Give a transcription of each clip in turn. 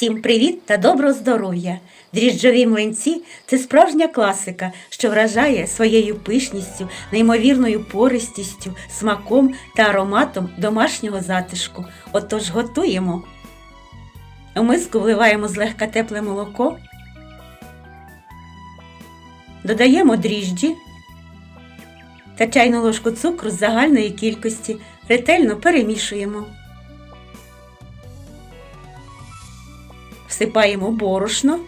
Всім привіт та доброго здоров'я! Дріжджові млинці це справжня класика, що вражає своєю пишністю, неймовірною пористістю, смаком та ароматом домашнього затишку. Отож готуємо. У миску вливаємо злегка тепле молоко, додаємо дріжджі та чайну ложку цукру з загальної кількості. Ретельно перемішуємо. Всипаємо борошно,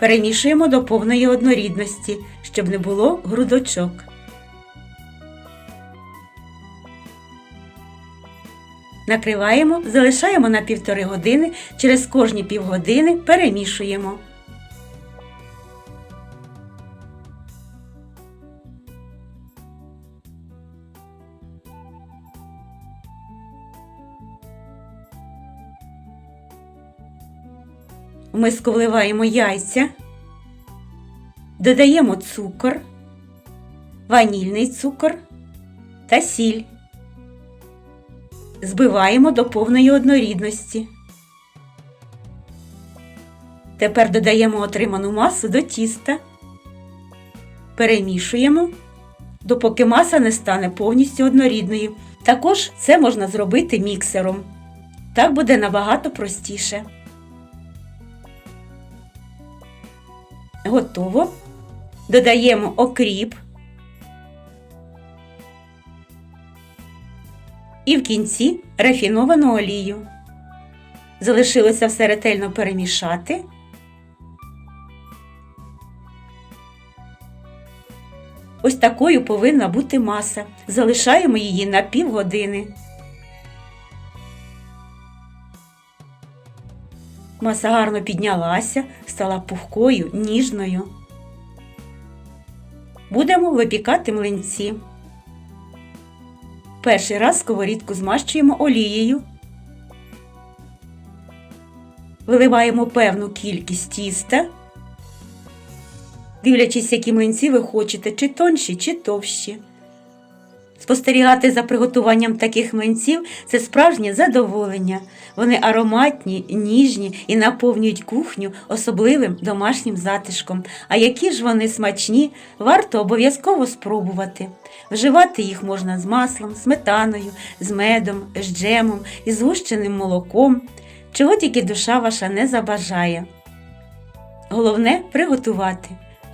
перемішуємо до повної однорідності, щоб не було грудочок. Накриваємо, залишаємо на півтори години, через кожні півгодини перемішуємо. В миску яйця, додаємо цукор, ванільний цукор та сіль. Збиваємо до повної однорідності. Тепер додаємо отриману масу до тіста. Перемішуємо, допоки маса не стане повністю однорідною. Також це можна зробити міксером. Так буде набагато простіше. Готово. Додаємо окріп. І в кінці рафіновану олію. Залишилося все ретельно перемішати. Ось такою повинна бути маса. Залишаємо її на півгодини. Маса гарно піднялася, стала пухкою, ніжною. Будемо випікати млинці. Перший раз сковорідку змащуємо олією. Виливаємо певну кількість тіста, дивлячись, які млинці ви хочете, чи тонші, чи товщі. Спостерігати за приготуванням таких млинців це справжнє задоволення. Вони ароматні, ніжні і наповнюють кухню особливим домашнім затишком. А які ж вони смачні, варто обов'язково спробувати. Вживати їх можна з маслом, сметаною, з медом, з джемом і згущеним молоком, чого тільки душа ваша не забажає. Головне приготувати.